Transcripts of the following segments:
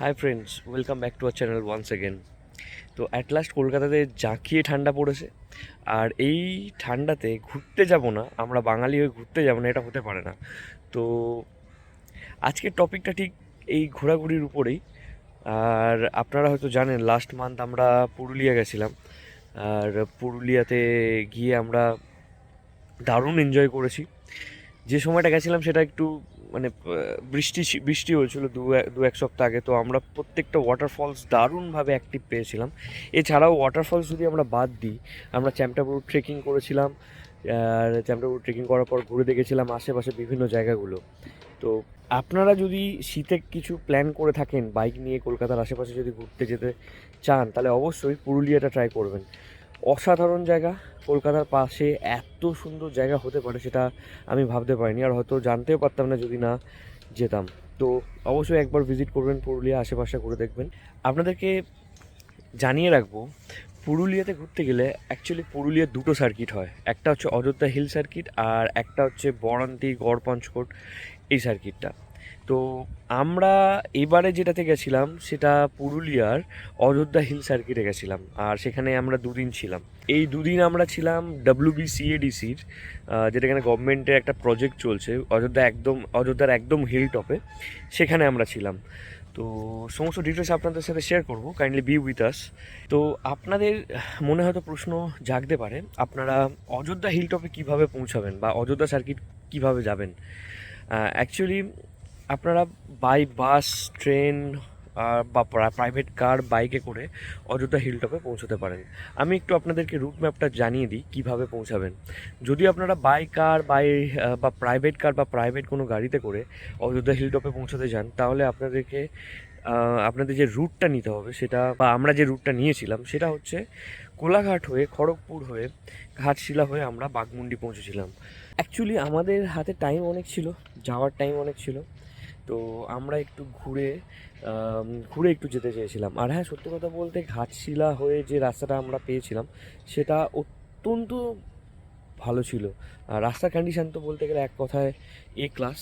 Hi friends welcome back to our channel once again তো at last কলকাতাতে জাঁকিয়ে ঠান্ডা পড়েছে। আর এই ঠান্ডাতে ঘুরতে যাব না, আমরা বাঙালি হয়ে ঘুরতে যাব না, এটা হতে পারে না। তো আজকের টপিকটা ঠিক এই ঘোরাঘুরির উপরেই। আর আপনারা হয়তো জানেন লাস্ট মান্থ আমরা পুরুলিয়া গেছিলাম। আর পুরুলিয়াতে গিয়ে আমরা দারুণ এনজয় করেছি। যে সময়টা গেছিলাম সেটা একটু মানে বৃষ্টি বৃষ্টি হয়েছিল দু দু, এক সপ্তাহ আগে, তো আমরা প্রত্যেকটা ওয়াটারফলস দারুণভাবে অ্যাক্টিভ পেয়েছিলাম। এছাড়াও ওয়াটারফলস যদি আমরা বাদ দিই, আমরা চ্যাম্পটাপুর ট্রেকিং করেছিলাম, আর চ্যাম্পটাপুর ট্রেকিং করার পর ঘুরে দেখেছিলাম আশেপাশে বিভিন্ন জায়গাগুলো। তো আপনারা যদি শীতে কিছু প্ল্যান করে থাকেন বাইক নিয়ে কলকাতার আশেপাশে যদি ঘুরতে যেতে চান, তাহলে অবশ্যই পুরুলিয়াটা ট্রাই করবেন। অসাধারণ জায়গা। কলকাতার পাশে এত সুন্দর জায়গা হতে পারে সেটা আমি ভাবতে পারিনি আর হয়তো জানতেও পারতাম না যদি না যেতাম। তো অবশ্যই একবার ভিজিট করবেন পুরুলিয়া, আশেপাশে ঘুরে দেখবেন। আপনাদেরকে জানিয়ে রাখব, পুরুলিয়াতে ঘুরতে গেলে অ্যাকচুয়ালি পুরুলিয়ার দুটো সার্কিট হয়। একটা হচ্ছে অযোধ্যা হিল সার্কিট আর একটা হচ্ছে বরান্তি গড় পঞ্চকোট এই সার্কিটটা তো আমরা এবারে যেটাতে গেছিলাম, সেটা পুরুলিয়ার অযোধ্যা হিল সার্কিটে গেছিলাম, আর সেখানে আমরা দুদিন ছিলাম। এই দুদিন আমরা ছিলাম ডাব্লিউবিসিএডিসির যেটা এখানে গভর্নমেন্টের একটা প্রজেক্ট চলছে, অযোধ্যা একদম, অযোধ্যার একদম হিল টপে সেখানে আমরা ছিলাম। তো সমস্ত ডিটেলস আপনাদের সাথে শেয়ার করব কাইন্ডলি বি উইথ আস তো আপনাদের মনে হয়তো প্রশ্ন জাগতে পারে, আপনারা অযোধ্যা হিল টপে কীভাবে পৌঁছাবেন বা অযোধ্যা সার্কিট কীভাবে যাবেন? অ্যাকচুয়ালি আপনারা বাই বাস ট্রেন বা প্রাইভেট কার বাইকে করে অযোধ্যা হিল টপে পৌঁছতে পারেন। আমি একটু আপনাদেরকে রুট ম্যাপটা জানিয়ে দিই, কীভাবে পৌঁছাবেন। যদি আপনারা বাই কার বাই বা প্রাইভেট কার বা প্রাইভেট কোনো গাড়িতে করে অযোধ্যা হিল টপে পৌঁছাতে চান তাহলে আপনাদেরকে আপনাদের যে রুটটা নিতে হবে সেটা, বা আমরা যে রুটটা নিয়েছিলাম সেটা হচ্ছে কোলাঘাট হয়ে খড়গপুর হয়ে ঘাটশিলা হয়ে আমরা বাগমুন্ডি পৌঁছেছিলাম। অ্যাকচুয়ালি আমাদের হাতে টাইম অনেক ছিল, যাওয়ার টাইম অনেক ছিল। তো আমরা একটু ঘুরে ঘুরে একটু যেতে চেয়েছিলাম। আর হ্যাঁ সত্যি কথা বলতে ঘাটশিলা হয়ে যে রাস্তাটা আমরা পেয়েছিলাম, সেটা অত্যন্ত ভালো ছিল। আর রাস্তার কন্ডিশান তো বলতে গেলে এক কথায় এ ক্লাস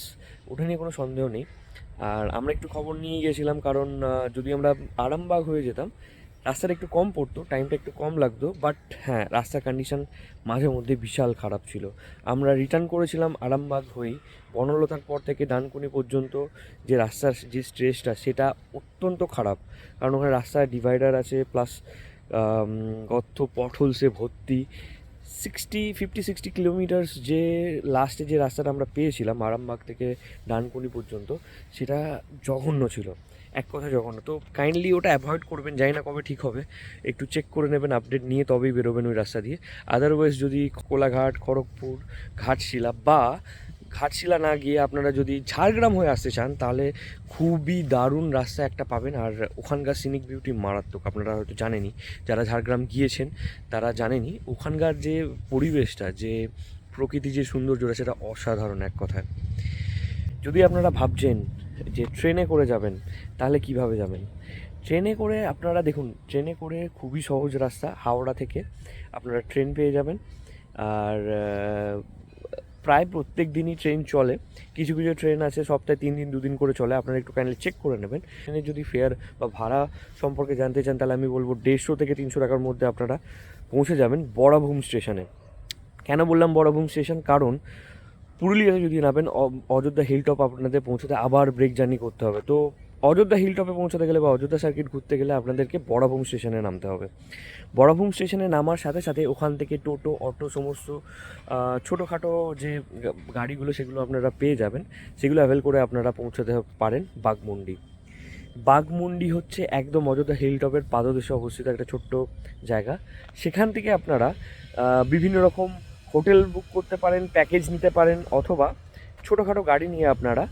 ওটা নিয়ে কোনো সন্দেহ নেই। আর আমরা একটু খবর নিয়ে গেছিলাম, কারণ যদি আমরা আরামবাগ হয়ে যেতাম, রাস্তাটা একটু কম পড়তো টাইমটা একটু কম লাগতো বাট হ্যাঁ রাস্তার কন্ডিশান মাঝে মধ্যে বিশাল খারাপ ছিল। আমরা রিটার্ন করেছিলাম আরামবাগ হয়েই বনলতার পর থেকে ডানকুনি পর্যন্ত যে রাস্তার যে স্ট্রেসটা সেটা অত্যন্ত খারাপ। কারণ ওখানে রাস্তায় ডিভাইডার আছে প্লাস গর্ত পটহোলসে ভর্তি। সিক্সটি ফিফটি সিক্সটি কিলোমিটার্স যে লাস্টে যে রাস্তাটা আমরা পেয়েছিলাম, আরামবাগ থেকে ডানকুনি পর্যন্ত, সেটা জঘন্য ছিল। এক কথা জঘন্য। তো কাইন্ডলি ওটা অ্যাভয়েড করবেন, জানি না কবে ঠিক হবে। একটু চেক করে নেবেন আপডেট নিয়ে তবেই বেরোবেন ওই রাস্তা দিয়ে। আদারওয়াইজ যদি কোলাঘাট, খড়গপুর, ঘাটশিলা বা ঘাটশিলা না গিয়ে আপনারা যদি ঝাড়গ্রাম হয়ে আসতে চান, তাহলে খুবই দারুণ রাস্তা একটা পাবেন। আর ওখানকার সিনিক বিউটি মারাত্মক, আপনারা হয়তো জানেনই। যারা ঝাড়গ্রাম গিয়েছেন, তারা জানেনই ওখানকার যে পরিবেশটা, যে প্রকৃতি যে সৌন্দর্যটা সেটা অসাধারণ এক কথায়। যদি আপনারা ভাবছেন যে ট্রেনে করে যাবেন, তাহলে কীভাবে যাবেন? ট্রেনে করে আপনারা দেখুন, ট্রেনে করে খুবই সহজ রাস্তা, হাওড়া থেকে আপনারা ট্রেন পেয়ে যাবেন। আর প্রায় প্রত্যেক দিনই ট্রেন চলে। কিছু কিছু ট্রেন আছে, সপ্তাহে তিন দিন, দুদিন করে চলে। আপনারা একটু কাইন্ডলি চেক করে নেবেন। ট্রেনে যদি ফেয়ার বা ভাড়া সম্পর্কে জানতে চান, তাহলে আমি বলব দেড়শো থেকে তিনশো টাকার মধ্যে আপনারা পৌঁছে যাবেন বড়াভূম স্টেশনে কেন বললাম বড়াভূম স্টেশন কারণ পুরুলিয়াতে যদি নামেন অযোধ্যা হিল টপ আপনাদের পৌঁছাতে আবার ব্রেক জার্নি করতে হবে। তো অযোধ্যা হিল টপে পৌঁছাতে গেলে বা অযোধ্যা সার্কিট ঘুরতে গেলে আপনাদেরকে বড়াভূম স্টেশনে নামতে হবে। বড়াভূম স্টেশনে নামার সাথে সাথে ওখান থেকে টোটো, অটো সমস্ত ছোটোখাটো যে গাড়িগুলো সেগুলো আপনারা পেয়ে যাবেন। সেগুলো অ্যাভেল করে আপনারা পৌঁছাতে পারেন বাগমুন্ডি বাগমুন্ডি হচ্ছে একদম অযোধ্যা হিল টপের পাদদেশে অবস্থিত একটা ছোট্ট জায়গা। সেখান থেকে আপনারা বিভিন্ন রকম হোটেল বুক করতে পারেন প্যাকেজ নিতে পারেন অথবা ছোটোখাটো গাড়ি নিয়ে আপনারা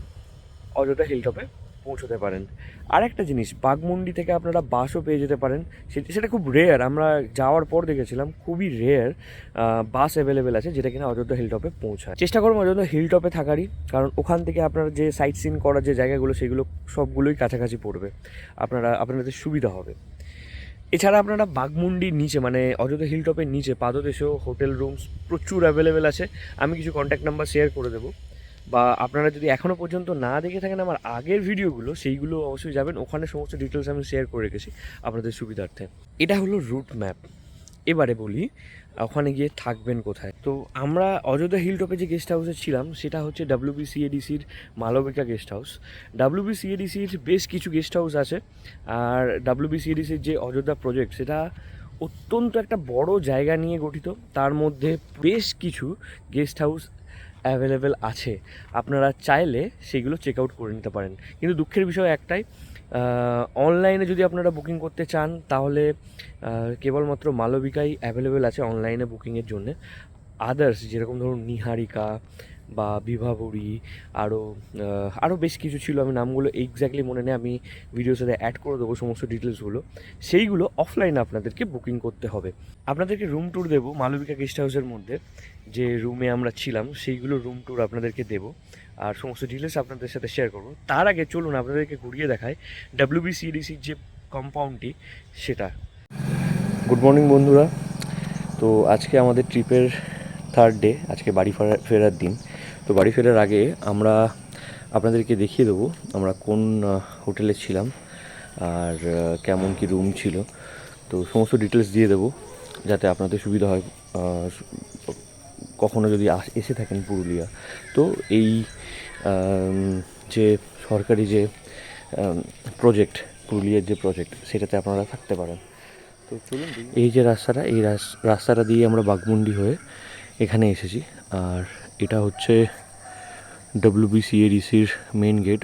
অযোধ্যা হিল টপে পৌঁছতে পারেন। আর একটা জিনিস, বাঘমুন্ডি থেকে আপনারা বাসও পেয়ে যেতে পারেন। সেটা খুব রেয়ার আমরা যাওয়ার পর দেখেছিলাম, খুবই রেয়ার বাস অ্যাভেলেবেল আছে যেটা কিনা অযোধ্যা হিল টপে পৌঁছায়। চেষ্টা করব অযোধ্যা হিল টপে থাকারই, কারণ ওখান থেকে আপনারা যে সাইট সিন করার যে জায়গাগুলো, সেগুলো সবগুলোই কাছাকাছি পড়বে। আপনারা আপনাদের সুবিধা হবে। এছাড়া আপনারা বাঘমুন্ডির নিচে মানে অযোধ্যা হিল টপের নিচে, পাদদেশেও হোটেল রুমস প্রচুর অ্যাভেলেবেল আছে। আমি কিছু কন্ট্যাক্ট নাম্বার শেয়ার করে দেবো। বা আপনারা যদি এখনও পর্যন্ত না দেখে থাকেন আমার আগের ভিডিওগুলো, সেইগুলো অবশ্যই যাবেন। ওখানে সমস্ত ডিটেলস আমি শেয়ার করে রেখেছি আপনাদের সুবিধার্থে। এটা হলো রুট ম্যাপ এবারে বলি, ওখানে গিয়ে থাকবেন কোথায়? তো আমরা অযোধ্যা হিল টপে যে গেস্ট হাউসে ছিলাম, সেটা হচ্ছে ডাব্লিউবিসিএডিসির মালবিকা গেস্ট হাউস ডাব্লিউবিসিএডিসির বেশ কিছু গেস্ট হাউস আছে, আর ডাব্লিউবিসিএডিসির যে অযোধ্যা প্রজেক্ট সেটা অত্যন্ত একটা বড় জায়গা নিয়ে গঠিত। তার মধ্যে বেশ কিছু গেস্ট হাউস অ্যাভেলেবেল আছে। আপনারা চাইলে সেগুলো চেক আউট করে নিতে পারেন। কিন্তু দুঃখের বিষয় একটাই অনলাইনে যদি আপনারা বুকিং করতে চান, তাহলে কেবলমাত্র মালবিকাই অ্যাভেলেবেল আছে অনলাইনে বুকিংয়ের জন্যে। আদার্স, যেরকম ধরুন নিহারিকা বা বিভাবরী আরও আরও বেশ কিছু ছিল। আমি নামগুলো এক্স্যাক্টলি মনে নেই, আমি ভিডিওর সাথে অ্যাড করে দেবো সমস্ত ডিটেলসগুলো সেইগুলো অফলাইনে আপনাদেরকে বুকিং করতে হবে। আপনাদেরকে রুম ট্যুর দেবো মালবিকা গেস্ট হাউসের মধ্যে। যে রুমে আমরা ছিলাম, সেইগুলো রুম ট্যুর আপনাদেরকে দেবো। আর সমস্ত ডিটেলস আপনাদের সাথে শেয়ার করব। তার আগে চলুন আপনাদেরকে ঘুরিয়ে দেখায় ডাব্লিউবিসিডিসির যে কম্পাউন্ডটি সেটা। গুড মর্নিং বন্ধুরা। তো আজকে আমাদের ট্রিপের থার্ড ডে আজকে বাড়ি ফেরা- ফেরার দিন। তো বাড়ি ফেরার আগে আমরা আপনাদেরকে দেখিয়ে দেবো আমরা কোন হোটেলে ছিলাম আর কেমন কি রুম ছিল। তো সমস্ত ডিটেলস দিয়ে দেবো যাতে আপনাদের সুবিধা হয় কখনো যদি এসে থাকেন পুরুলিয়া। তো এই যে সরকারি যে প্রজেক্ট পুরুলিয়ার যে প্রজেক্ট সেটাতে আপনারা থাকতে পারেন। তো চলুন এই যে রাস্তাটা, এই রাস- রাস্তাটা দিয়ে আমরা বাগমুন্ডি হয়ে এখানে এসেছি। আর এটা হচ্ছে ডব্লিউবিসিএডিসির মেন গেট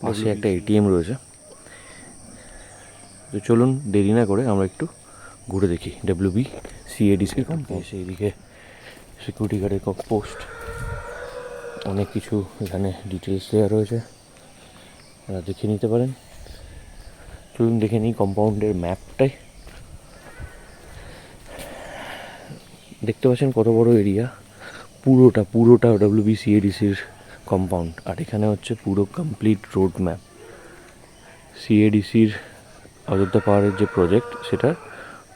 পাশে একটা এটিএম রয়েছে। তো চলুন দেরি না করে আমরা একটু ঘুরে দেখি ডব্লিউবি সিএডিসির কোম্পানি এইদিকে সিকিউরিটি গার্ডের পোস্ট অনেক কিছু এখানে ডিটেলস দেওয়া রয়েছে। আপনারা দেখে নিতে পারেন। চলুন দেখে নিই কম্পাউন্ডের ম্যাপটাই দেখতে পাচ্ছেন কত বড় এরিয়া পুরোটা পুরোটা ডব্লিউবিসিএডিসির কম্পাউন্ড আর এখানে হচ্ছে পুরো কমপ্লিট রোড ম্যাপ সিএডিসির অযোধ্যা পাহাড়ের যে প্রজেক্ট সেটার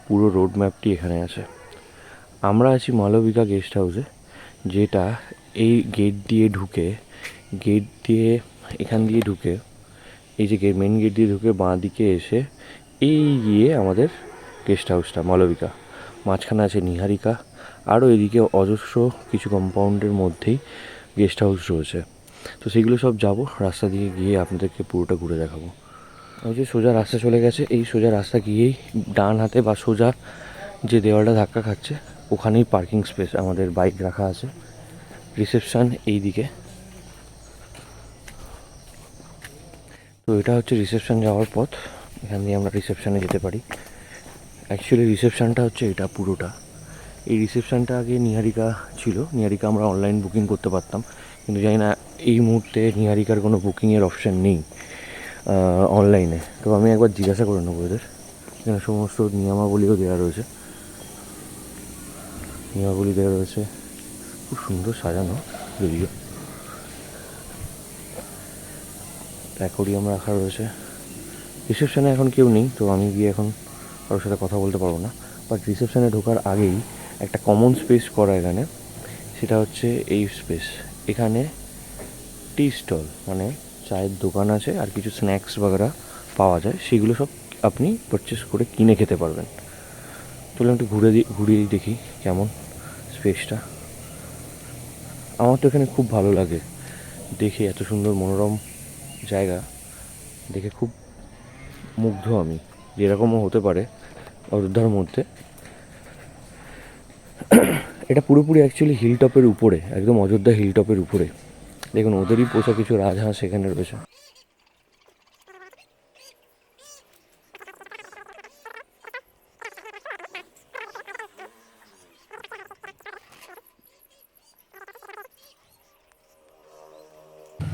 পুরো রোড ম্যাপটি এখানে আছে। আমরা আছি মালবিকা গেস্ট হাউসে যেটা এই গেট দিয়ে ঢুকে গেট দিয়ে এখান দিয়ে ঢুকে, এই যে মেন গেট দিয়ে ঢুকে বাঁ দিকে এসে এই গিয়ে আমাদের গেস্ট হাউসটা মালবিকা। মাঝখানে আছে নিহারিকা আরও এদিকে অজস্র কিছু কম্পাউন্ডের মধ্যেই গেস্ট হাউস রয়েছে। তো সেগুলো সব যাব, রাস্তা দিয়ে গিয়ে আপনাদেরকে পুরোটা ঘুরে দেখাবো। ওই যে সোজা রাস্তা চলে গেছে, এই সোজা রাস্তা গিয়েই ডান হাতে বা সোজা যে দেওয়ালটা ধাক্কা খাচ্ছে, ওখানেই পার্কিং স্পেস আমাদের বাইক রাখা আছে। রিসেপশন এই দিকে তো এটা হচ্ছে রিসেপশন যাওয়ার পথ, এখান দিয়ে আমরা রিসেপশানে যেতে পারি। অ্যাকচুয়ালি রিসেপশনটা হচ্ছে এটা পুরোটা। এই রিসেপশানটা আগে নিহারিকা ছিল। নিহারিকা আমরা অনলাইন বুকিং করতে পারতাম। কিন্তু জানি না, এই মুহূর্তে নিহারিকার কোনো বুকিংয়ের অপশান নেই অনলাইনে তো আমি একবার জিজ্ঞাসা করে নেব এদের। এখানে সমস্ত নিয়মাবলীও দেওয়া রয়েছে। নিয়মাবলী দেওয়া রয়েছে। খুব সুন্দর সাজানো যদিও অ্যাকোরিয়াম রাখা রয়েছে। রিসেপশানে এখন কেউ নেই, তো আমি গিয়ে এখন কারোর সাথে কথা বলতে পারব না। বাট রিসেপশানে ঢোকার আগেই একটা কমন স্পেস করা এখানে, সেটা হচ্ছে এই স্পেস এখানে টি স্টল মানে চায়ের দোকান আছে আর কিছু স্ন্যাক্স বাগেরা পাওয়া যায়, সেগুলো সব আপনি পারচেস করে কিনে খেতে পারবেন। চলুন একটু ঘুরে দিই ঘুরিয়ে দেখি কেমন স্পেসটা আমার তো এখানে খুব ভালো লাগে। দেখে এত সুন্দর মনোরম জায়গা, দেখে খুব মুগ্ধ আমি। যেরকমও হতে পারে অযোধ্যার মধ্যে। এটা পুরোপুরি অ্যাকচুয়ালি হিলটপের উপরে, একদম অযোধ্যা হিলটপের উপরে। দেখুন, ওদেরই পোষা কিছু রাজহাঁস সেখানে রয়েছে।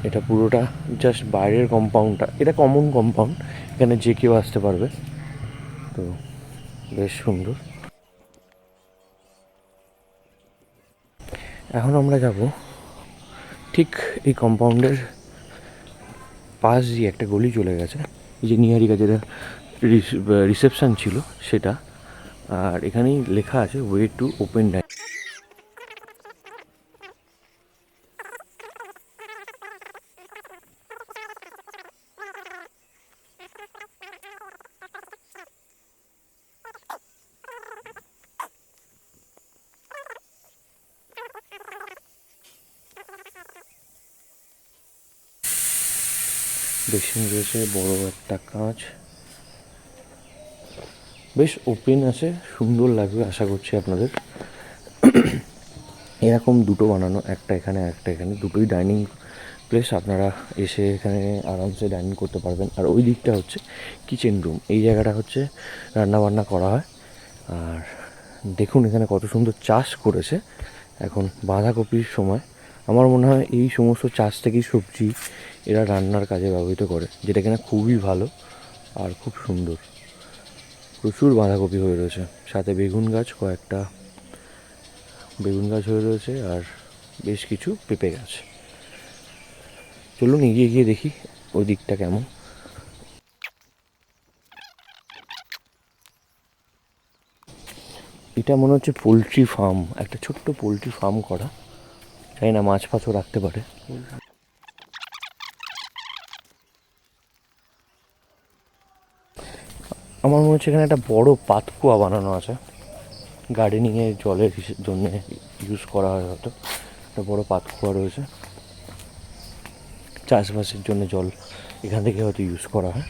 এটা পুরোটা জাস্ট বাইরের কম্পাউন্ডটা এটা কমন কম্পাউন্ড এখানে যে কেউ আসতে পারবে। তো, বেশ সুন্দর। এখন আমরা যাব ঠিক এই কম্পাউন্ডের পাশ দিয়ে একটা গলি চলে গেছে। এই যে নিহারিকা যেটা রিসেপশান ছিল সেটা। আর এখানেই লেখা আছে ওয়ে টু ওপেন ডাই রয়েছে বড় একটা কাঁচ বেশ ওপেন আছে, সুন্দর লাগবে আশা করছি আপনাদের। এরকম দুটো বানানো, একটা এখানে একটা এখানে, দুটোই ডাইনিং প্লেস আপনারা এসে এখানে আরামসে ডাইনিং করতে পারবেন। আর ওই দিকটা হচ্ছে কিচেন রুম এই জায়গাটা হচ্ছে রান্না বান্না করা হয়। আর দেখুন এখানে কত সুন্দর চাষ করেছে। এখন বাঁধাকপির সময় আমার মনে হয় এই সমস্ত চাষ থেকেই সবজি এরা রান্নার কাজে ব্যবহৃত করে, যেটা কিনা খুবই ভালো আর খুব সুন্দর। প্রচুর বাঁধাকপি হয়ে রয়েছে, সাথে বেগুন গাছ, কয়েকটা বেগুন গাছ হয়ে রয়েছে আর বেশ কিছু পেঁপে গাছ। চলুন এগিয়ে গিয়ে দেখি ওই দিকটা কেমন। এটা মনে হচ্ছে পোলট্রি ফার্ম, একটা ছোট্ট পোলট্রি ফার্ম করা। জানি না মাছ ফাছও রাখতে পারে। আমার মনে হচ্ছে এখানে একটা বড় পাতকুয়া বানানো আছে। গার্ডেনিংয়ে জলের জন্য ইউজ করা হয় হয়তো। একটা বড় পাতকুয়া রয়েছে। চাষবাসের জন্য জল এখান থেকে হয়তো ইউজ করা হয়।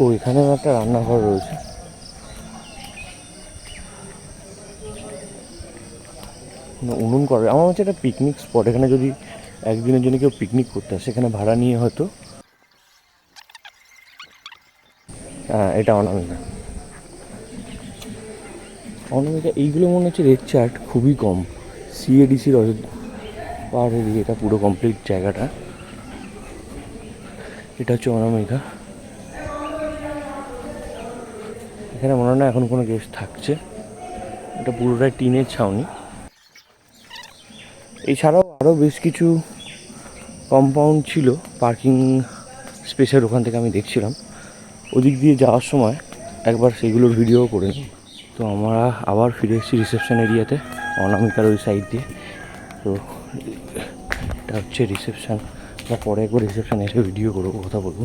ও এখানেও একটা রান্নাঘর রয়েছে। উনুন করে। আমার হচ্ছে একটা পিকনিক স্পট এখানে যদি একদিনের জন্য কেউ পিকনিক করতে আসে সেখানে ভাড়া নিয়ে হয়তো। হ্যাঁ এটা অনামিকা অনামিকা এইগুলো মনে হচ্ছে রেট চার্ট খুবই কম। সিএডিসির পাহাড় এরিয়া এটা পুরো কমপ্লিট জায়গাটা। এটা হচ্ছে অনামিকা এখানে মনে হয় না এখন কোনো গেস্ট থাকছে। এটা পুরোটাই টিনের ছাউনি। এছাড়াও আরও বেশ কিছু কম্পাউন্ড ছিল পার্কিং স্পেসের ওখান থেকে আমি দেখছিলাম। ওদিক দিয়ে যাওয়ার সময় একবার সেগুলোর ভিডিও করে নিই। তো আমরা আবার ফিরে এসেছি রিসেপশন এরিয়াতে অনামিকার ওই সাইড দিয়ে। তো এটা হচ্ছে রিসেপশান বা পরে একবার রিসেপশনে এসে ভিডিও করব, কথা বলব।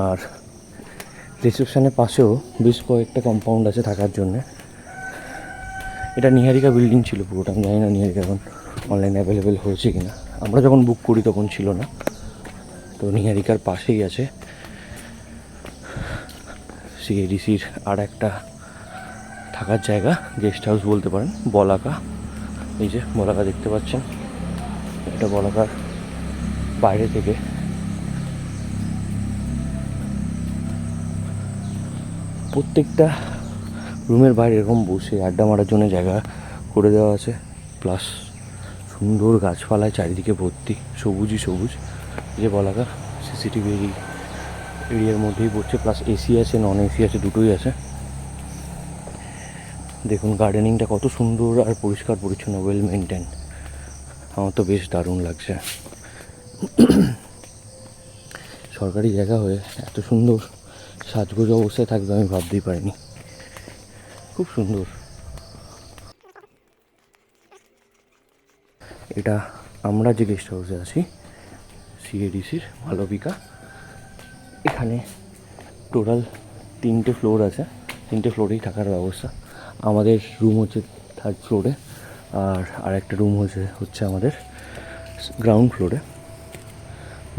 আর রিসেপশনের পাশেও বেশ কয়েকটা কম্পাউন্ড আছে থাকার জন্যে। এটা নিহারিকা বিল্ডিং ছিল পুরোটা, আমি জানি না নিহারিকা এখন অনলাইনে অ্যাভেলেবেল হয়েছে কি না আমরা যখন বুক করি তখন ছিল না। তো নিহারিকার পাশেই আছে সিএডিসির আর একটা থাকার জায়গা গেস্ট হাউস বলতে পারেন, বলাকা। এই যে বলাকা দেখতে পাচ্ছেন। এটা বলাকার বাইরে থেকে। প্রত্যেকটা রুমের বাইরে এরকম বসে আড্ডা মারার জন্য জায়গা করে দেওয়া আছে। প্লাস সুন্দর গাছপালায় চারিদিকে ভর্তি, সবুজই সবুজ। যে বলাকা সিসিটিভি এরিয়ার মধ্যেই পড়ছে। প্লাস এসি আছে নন এসি আছে, দুটোই আছে। দেখুন গার্ডেনিংটা কত সুন্দর আর পরিষ্কার পরিচ্ছন্ন ওয়েল মেনটেন আমার তো বেশ দারুণ লাগছে। সরকারি জায়গা হয়ে এত সুন্দর সাজগোজ অবস্থায় থাকবে আমি ভাবতেই পারিনি। খুব সুন্দর। এটা আমরা যে গেস্ট হাউসে আছি সিএডিসির মালবিকা। এখানে টোটাল তিনটে ফ্লোর আছে, তিনটে ফ্লোরেই থাকার ব্যবস্থা। আমাদের রুম হচ্ছে থার্ড ফ্লোরে আর আরেকটা রুম হচ্ছে হচ্ছে আমাদের গ্রাউন্ড ফ্লোরে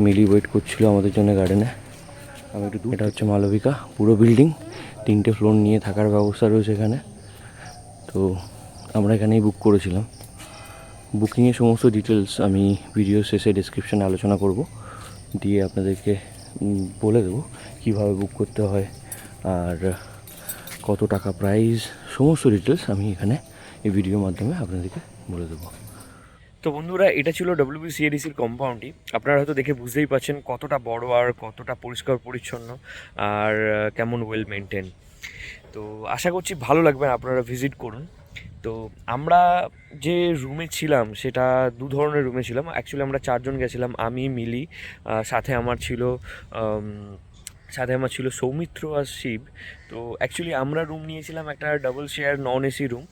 মিলি ওয়েট করছিল আমাদের জন্য গার্ডেনে আমি একটু এটা হচ্ছে মালবিকা, পুরো বিল্ডিং তিনটে ফ্লোর নিয়ে থাকার ব্যবস্থা রয়েছে এখানে। তো আমরা এখানেই বুক করেছিলাম। বুকিংয়ের সমস্ত ডিটেলস আমি ভিডিও শেষে ডিসক্রিপশানে আলোচনা করব। দিয়ে আপনাদেরকে বলে দেবো কীভাবে বুক করতে হয় আর কত টাকা প্রাইস সমস্ত ডিটেলস আমি এখানে এই ভিডিওর মাধ্যমে আপনাদেরকে বলে দেবো। তো বন্ধুরা, এটা ছিল ডব্লিউবিসিএডিসির কম্পাউন্ডটি আপনারা হয়তো দেখে বুঝতেই পারছেন কতটা বড় আর কতটা পরিষ্কার পরিচ্ছন্ন আর কেমন ওয়েল মেনটেন তো আশা করছি ভালো লাগবে আপনারা ভিজিট করুন। তো আমরা যে রুমে ছিলাম, সেটা দু ধরনের রুমে ছিলাম। অ্যাকচুয়ালি আমরা চারজন গেছিলাম, আমি, মিলি সাথে আমার ছিল সাথে আমার ছিল সৌমিত্র আর শিব। তো অ্যাকচুয়ালি আমরা রুম নিয়েছিলাম একটা double share non AC room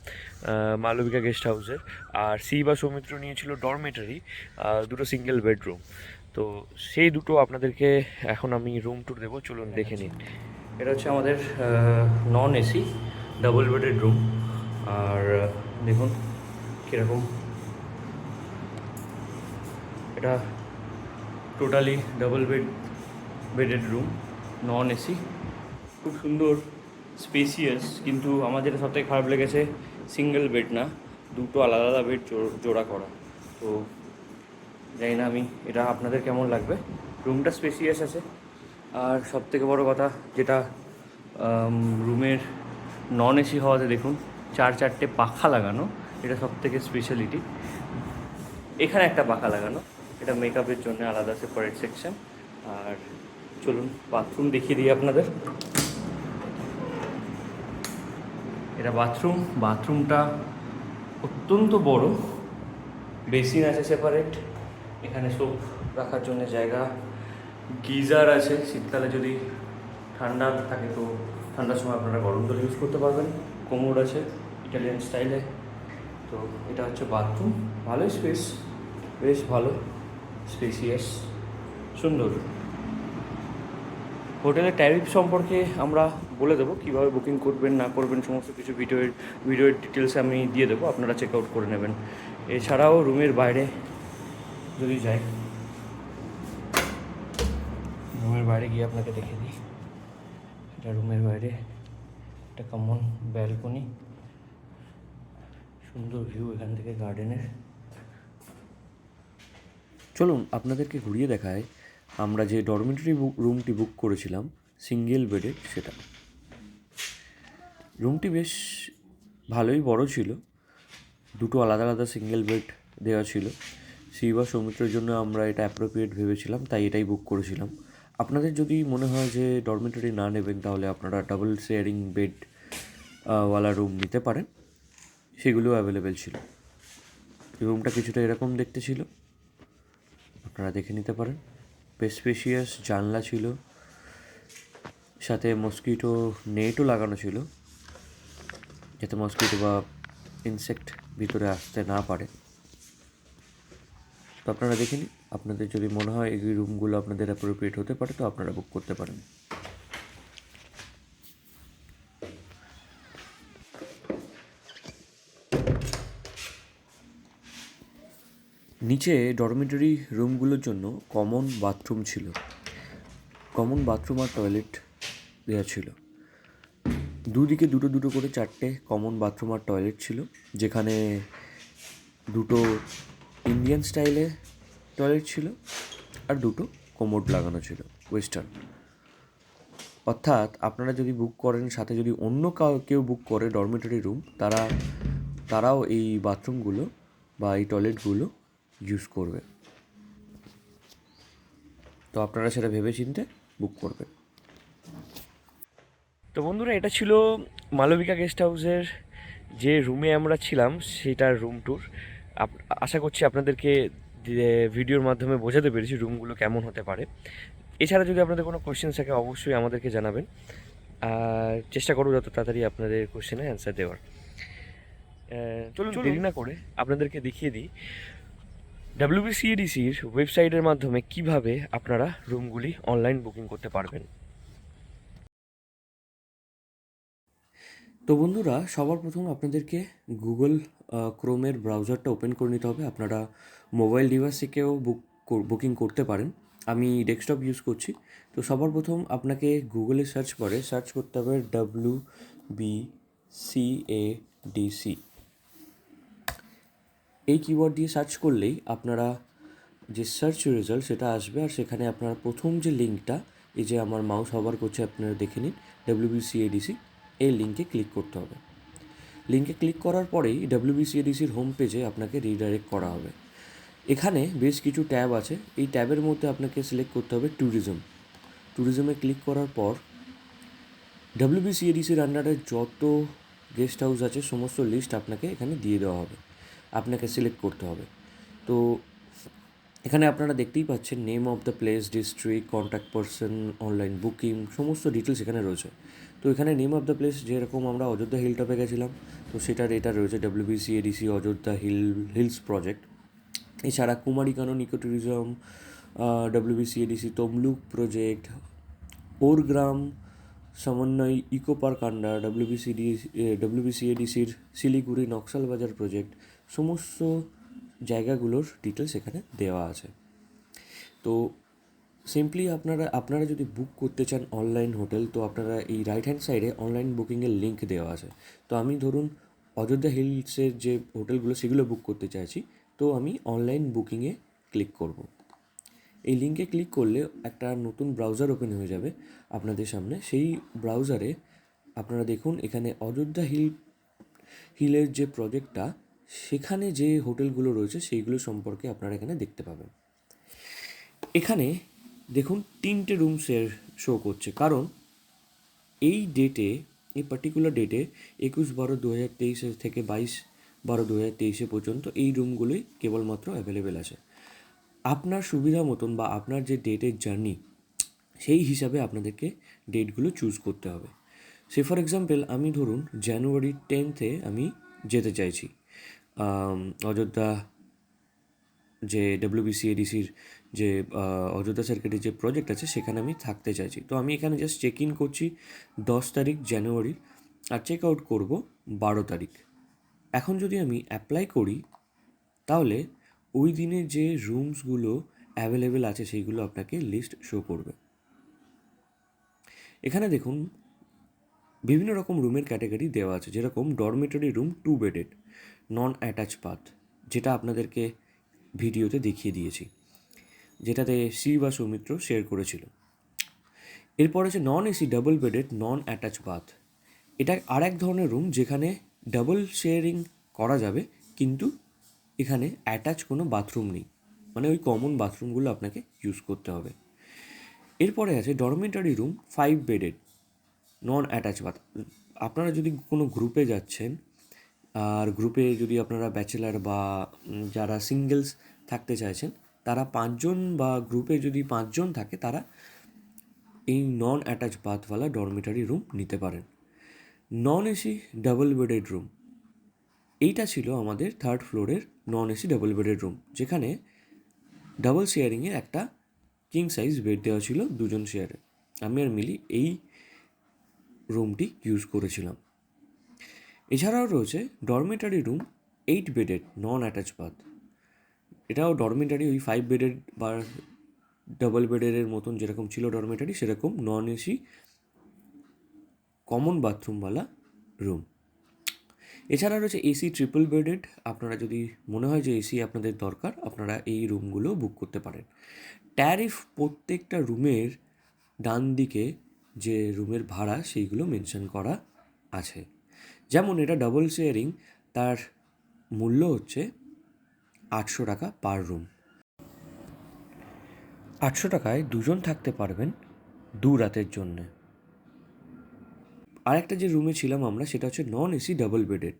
Malabika guest হাউসের আর শিব আর সৌমিত্র নিয়েছিল ডরমেটারি দুটো সিঙ্গেল বেডরুম তো সেই দুটো আপনাদেরকে এখন আমি রুম ট্যুর দেবো, চলুন দেখে নিন এটা হচ্ছে আমাদের নন এসি ডাবল বেডের রুম আর দেখুন কীরকম। এটা totally double bed bedded room non AC খুব সুন্দর স্পেসিয়াস কিন্তু আমার যেটা সবথেকে খারাপ লেগেছে সিঙ্গেল বেড না, দুটো আলাদা আলাদা বেড জোড়া করা। তো জানি না আমি এটা আপনাদের কেমন লাগবে। রুমটা স্পেসিয়াস আছে। আর সব থেকে বড়ো কথা যেটা রুমের নন এসি হওয়াতে দেখুন, চার চারটে পাখা লাগানো, এটা সব থেকে স্পেশালিটি এখানে একটা পাখা লাগানো, এটা মেকআপের জন্য আলাদা সেপারেট সেকশন আর চলুন বাথরুম দেখিয়ে দিই আপনাদের। এটা বাথরুম বাথরুমটা অত্যন্ত বড়। বেসিন আছে সেপারেট এখানে সোপ রাখার জন্য জায়গা। গিজার আছে। শীতকালে যদি ঠান্ডা থাকে তো ঠান্ডার সময় আপনারা গরম জল ইউজ করতে পারবেন। কোমর আছে ইটালিয়ান স্টাইলে তো এটা হচ্ছে বাথরুম ভালোই স্পেস বেশ ভালো। স্পেসিয়াস সুন্দর। হোটেলের ট্যারিফ সম্পর্কে আমরা বলে দেবো, কীভাবে বুকিং করবেন, না করবেন, সমস্ত কিছু ভিডিওর ভিডিওর ডিটেলস আমি দিয়ে দেবো, আপনারা চেক আউট করে নেবেন। এছাড়াও রুমের বাইরে যদি যাই, রুমের বাইরে গিয়ে আপনাকে দেখে দিই। এটা রুমের বাইরে, একটা কমন ব্যালকনি সুন্দর ভিউ এখান থেকে গার্ডেনের চলুন, আপনাদেরকে ঘুরিয়ে দেখায় আমরা যে ডরমিটরি রুমটি বুক করেছিলাম সিঙ্গেল বেডের সেটা। রুমটি বেশ ভালোই বড় ছিল। দুটো আলাদা আলাদা সিঙ্গেল বেড দেওয়া ছিল। শিব বা সৌমিত্রের জন্য আমরা এটা অ্যাপ্রোপ্রিয়েট ভেবেছিলাম, তাই এটাই বুক করেছিলাম। আপনাদের যদি মনে হয় যে ডরমিটরি না নেবেন, তাহলে আপনারা ডাবল শেয়ারিং বেড ওয়ালা রুম নিতে পারেন। সেগুলো অ্যাভেলেবেল ছিল। রুমটা কিছুটা এরকম দেখতে ছিল। আপনারা দেখে নিতে পারেন। বেশ জানলা ছিল, সাথে মস্কিটো নেটও লাগানো ছিল, যাতে মস্কিটো বা ইনসেক্ট ভিতরে আসতে না পারে। তো আপনারা দেখে নিন, আপনাদের যদি মনে হয় এই রুমগুলো আপনাদের অ্যাপ্রোপ্রিয়েট হতে পারে, তো আপনারা বুক করতে পারেন। নিচে ডরমিটরি রুমগুলোর জন্য কমন বাথরুম ছিল। কমন বাথরুম আর টয়লেট দেওয়া ছিল। দুদিকে দুটো দুটো করে চারটে কমন বাথরুম আর টয়লেট ছিল, যেখানে দুটো ইন্ডিয়ান স্টাইলে টয়লেট ছিল আর দুটো কোমোড লাগানো ছিল, ওয়েস্টার্ন। অর্থাৎ আপনারা যদি বুক করেন, সাথে যদি অন্য কাউ বুক করে ডরমিটরি রুম, তারা, তারাও এই বাথরুমগুলো বা এই টয়লেটগুলো ইউজ করবে। তো আপনারা সেটা ভেবে চিনতে বুক করবেন। তো বন্ধুরা এটা ছিল মালবিকা গেস্ট হাউসের যে রুমে আমরা ছিলাম সেটার রুম ট্যুর আশা করছি আপনাদেরকে ভিডিওর মাধ্যমে বোঝাতে পেরেছি রুমগুলো কেমন হতে পারে। এছাড়া যদি আপনাদের কোনো কোয়েশ্চেন থাকে অবশ্যই আমাদেরকে জানাবেন। আর চেষ্টা করব যত তাড়াতাড়ি আপনাদের কোয়েশ্চেনে অ্যান্সার দেওয়ার। চলুন। দেরি না করে আপনাদেরকে দেখিয়ে দিই। ডাব্লিউবিসিএডিসির ওয়েবসাইটের মাধ্যমে কীভাবে আপনারা রুমগুলি অনলাইন বুকিং করতে পারবেন? তো বন্ধুরা, সবার প্রথম আপনাদেরকে গুগল ক্রোমের ব্রাউজারটা ওপেন করে নিতে হবে। আপনারা মোবাইল ডিভাইস থেকেও বুক বুকিং করতে পারেন। আমি ডেস্কটপ ইউজ করছি। তো সবার প্রথম আপনাকে গুগলে সার্চ করে সার্চ করতে হবে W B C A D C এই কিওয়ার্ড দিয়ে সার্চ করলেই আপনারা যে সার্চ রেজাল্ট সেটা আসবে আর সেখানে আপনার প্রথম যে লিঙ্কটা এই যে আমার মাউস হবার করছে, আপনারা দেখে নিন ডাব্লিউবিসিএডিসি এই লিঙ্কে ক্লিক করতে হবে। লিঙ্কে ক্লিক করার পরেই ডাব্লিউবিসিএডিসির হোম পেজে আপনাকে রিডাইরেক্ট করা হবে। এখানে বেশ কিছু ট্যাব আছে, এই ট্যাবের মধ্যে আপনাকে সিলেক্ট করতে হবে ট্যুরিজম ট্যুরিজমে ক্লিক করার পর ডাব্লিউবিসিএডিসির আন্ডারে যত গেস্ট হাউস আছে, সমস্ত লিস্ট আপনাকে এখানে দিয়ে দেওয়া হবে। আপনাকে সিলেক্ট করতে হবে। তো এখানে আপনারা দেখতেই পাচ্ছেন name of the place district contact person online booking সমস্ত ডিটেলস এখানে রয়েছে। তো এখানে নেম অফ দ্য প্লেস যেরকম আমরা অযোধ্যা হিল টপে গেছিলাম, তো সেটার এটা রয়েছে WBC ADC Ayodhya hill hills project এছাড়া Kumarikanan eco tourism WBC ADC Tamluk project Orgram, সমন্বয় ইকো পার্ক আন্ডার ডাব্লিউবিসিডি ডাব্লিউবিসিএডিসির শিলিগুড়ি নকশাল বাজার প্রজেক্ট সমস্ত জায়গাগুলোর ডিটেলস এখানে দেওয়া আছে। তো সিম্পলি আপনারা আপনারা যদি বুক করতে চান অনলাইন হোটেল তো আপনারা এই রাইট হ্যান্ড সাইডে অনলাইন বুকিংয়ের লিঙ্ক দেওয়া আছে। তো আমি ধরুন অযোধ্যা হিলসের যে হোটেলগুলো সেগুলো বুক করতে চাইছি, তো আমি অনলাইন বুকিংয়ে ক্লিক করব। এই লিঙ্কে ক্লিক করলে একটা নতুন ব্রাউজার ওপেন হয়ে যাবে আপনাদের সামনে। সেই ব্রাউজারে আপনারা দেখুন, এখানে অযোধ্যা হিল হিলের যে প্রজেক্টটা সেখানে যে হোটেলগুলো রয়েছে, সেইগুলো সম্পর্কে আপনারা এখানে দেখতে পাবেন। এখানে দেখুন, তিনটে রুমসের শো করছে। কারণ এই ডেটে এই পার্টিকুলার ডেটে একুশ বারো দু হাজার তেইশে থেকে বাইশ বারো দু হাজার তেইশে পর্যন্ত এই রুমগুলোই কেবলমাত্র অ্যাভেলেবেল আছে। আপনার সুবিধা মতন বা আপনার যে ডেটের জার্নি সেই হিসাবে আপনাদেরকে ডেটগুলো চুজ করতে হবে। সে ফর এক্সাম্পল আমি ধরুন জানুয়ারি টেন্থে আমি যেতে চাইছি। অযোধ্যা যে ডব্লিউবিসি এডিসির যে অযোধ্যা সার্কিটের যে প্রজেক্ট আছে, সেখানে আমি থাকতে চাইছি। তো আমি এখানে জাস্ট চেক ইন করছি দশ তারিখ জানুয়ারির আর চেক আউট করব বারো তারিখ। এখন যদি আমি অ্যাপ্লাই করি, তাহলে ওই দিনে যে রুমসগুলো অ্যাভেলেবেল আছে, সেইগুলো আপনাকে লিস্ট শো করবে। এখানে দেখুন, বিভিন্ন রকম রুমের ক্যাটাগরি দেওয়া আছে। যেরকম dormitory room two bedded non attach bath যেটা আপনাদেরকে ভিডিওতে দেখিয়ে দিয়েছি, যেটাতে শ্রী বা সৌমিত্র শেয়ার করেছিল। এরপর আছে non AC double bedded non attach bath এটা আর এক ধরনের রুম যেখানে ডাবল শেয়ারিং করা যাবে, কিন্তু এখানে অ্যাটাচ কোনো বাথরুম নেই। মানে ওই কমন বাথরুমগুলো আপনাকে ইউজ করতে হবে। এরপরে আছে dormitory room five bedded non attach bath আপনারা যদি কোনো গ্রুপে যাচ্ছেন আর গ্রুপে যদি আপনারা ব্যাচেলার বা যারা সিঙ্গেলস থাকতে চাইছেন, তারা পাঁচজন বা গ্রুপে যদি পাঁচজন থাকে, তারা এই নন অ্যাটাচ বাথওয়ালা ডরমিটারি রুম নিতে পারেন। Non AC double bedded room এইটা ছিল আমাদের থার্ড ফ্লোরের non AC double bedded room যেখানে ডাবল শেয়ারিংয়ে একটা কিং সাইজ বেড দেওয়া ছিল দুজন শেয়ারে আমি আর মিলি এই রুমটি ইউজ করেছিলাম। এছাড়াও রয়েছে dormitory room eight bedded non attach bath এটাও ডরমেটারি ওই ফাইভ বেডেড বা ডাবল বেডের মতন যেরকম ছিল ডরমেটারি সেরকম নন এসি কমন বাথরুমওয়ালা রুম এছাড়া রয়েছে এসি ট্রিপল বেডেড আপনারা যদি মনে হয় যে এসি আপনাদের দরকার, আপনারা এই রুমগুলো বুক করতে পারেন। ট্যারিফ প্রত্যেকটা রুমের ডান দিকে যে রুমের ভাড়া, সেইগুলো মেনশন করা আছে। যেমন এটা ডাবল শেয়ারিং তার মূল্য হচ্ছে আটশো টাকা পার রুম আটশো টাকায় দুজন থাকতে পারবেন দু রাতের জন্যে। আরেকটা যে রুমে ছিলাম আমরা, সেটা হচ্ছে নন এসি ডাবল বেডেড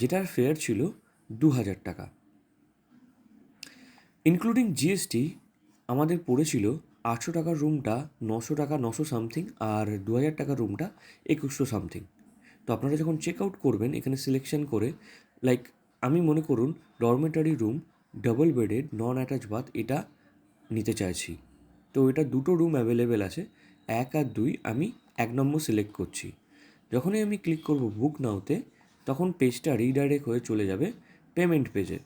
যেটার ফেয়ার ছিল দু হাজার টাকা ইনক্লুডিং জিএসটি আমাদের পড়েছিল আটশো টাকার রুমটা নশো টাকা, নশো সামথিং আর দু হাজার টাকার রুমটা একুশশো সামথিং তো আপনারা যখন চেক আউট করবেন, এখানে সিলেকশন করে লাইক আমি মনে করুন dormitory room double bedded non attach bath এটা নিতে চাইছি। তো এটা দুটো রুম অ্যাভেলেবেল আছে, এক আর দুই আমি এক নম্বর সিলেক্ট করছি। যখনই আমি ক্লিক করব বুক নাওতে তখন পেজটা রিডাইরেক্ট হয়ে চলে যাবে পেমেন্ট পেজে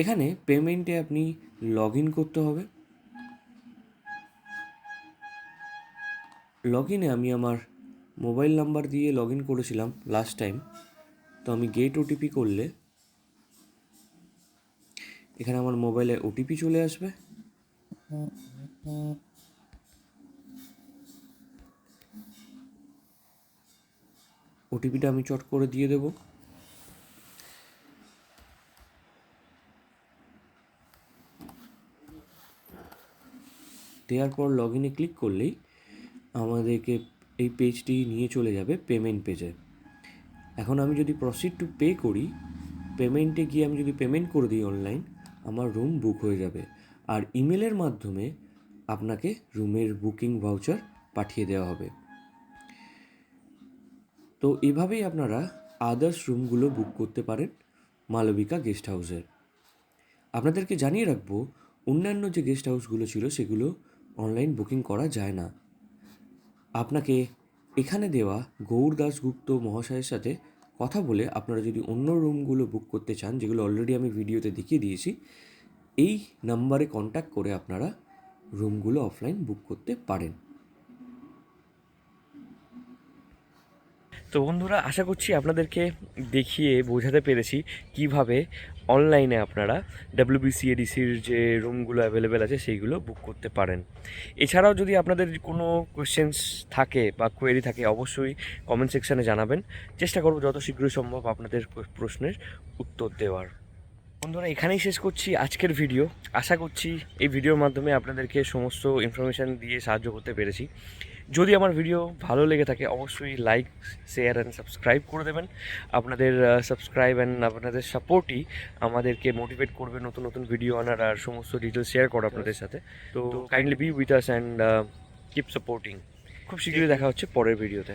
এখানে পেমেন্টে আপনি লগ ইন করতে হবে। লগ ইনে আমি আমার মোবাইল নাম্বার দিয়ে লগ ইন করেছিলাম লাস্ট টাইম তো আমি গেট ওটিপি করলে এখানে আমার মোবাইলে ওটিপি চলে আসবে। ওটিপিটা আমি চট করে দিয়ে দেবো। দেওয়ার পর লগ ইনে ক্লিক করলেই আমাদেরকে এই পেজটি নিয়ে চলে যাবে পেমেন্ট পেজে এখন আমি যদি প্রসিড টু পে করি পেমেন্টে গিয়ে আমি যদি পেমেন্ট করে দিই অনলাইন আমার রুম বুক হয়ে যাবে। আর ইমেলের মাধ্যমে আপনাকে রুমের বুকিং ভাউচার পাঠিয়ে দেওয়া হবে। তো এভাবেই আপনারা আদার্স রুমগুলো বুক করতে পারেন মালবিকা গেস্ট হাউসের আপনাদেরকে জানিয়ে রাখব, অন্যান্য যে গেস্ট হাউসগুলো ছিল সেগুলো অনলাইন বুকিং করা যায় না। আপনাকে এখানে দেওয়া গৌর দাসগুপ্ত মহাশয়ের সাথে কথা বলে আপনারা যদি অন্য রুমগুলো বুক করতে চান, যেগুলো অলরেডি আমি ভিডিওতে দেখিয়ে দিয়েছি, এই নাম্বারে কন্ট্যাক্ট করে আপনারা রুমগুলো অফলাইন বুক করতে পারেন। তো বন্ধুরা, আশা করছি আপনাদেরকে দেখিয়ে বোঝাতে পেরেছি কীভাবে অনলাইনে আপনারা ডাব্লিউবিসিএডিসির যে রুমগুলো অ্যাভেলেবেল আছে, সেইগুলো বুক করতে পারেন। এছাড়াও যদি আপনাদের কোনো কোয়েশ্চেন্স থাকে বা কোয়েরি থাকে, অবশ্যই কমেন্ট সেকশানে জানাবেন। চেষ্টা করব যত শীঘ্রই সম্ভব আপনাদের প্রশ্নের উত্তর দেওয়ার। বন্ধুরা এখানেই শেষ করছি আজকের ভিডিও আশা করছি এই ভিডিওর মাধ্যমে আপনাদেরকে সমস্ত ইনফরমেশান দিয়ে সাহায্য করতে পেরেছি। যদি আমার ভিডিও ভালো লেগে থাকে অবশ্যই লাইক শেয়ার অ্যান্ড সাবস্ক্রাইব করে দেবেন। আপনাদের সাবস্ক্রাইব অ্যান্ড আপনাদের সাপোর্টই আমাদেরকে মোটিভেট করবে নতুন নতুন ভিডিও আনার আর সমস্ত ডিটেলস শেয়ার করা আপনাদের সাথে। তো kindly be with us and keep supporting খুব শীঘ্রই দেখা হচ্ছে পরের ভিডিওতে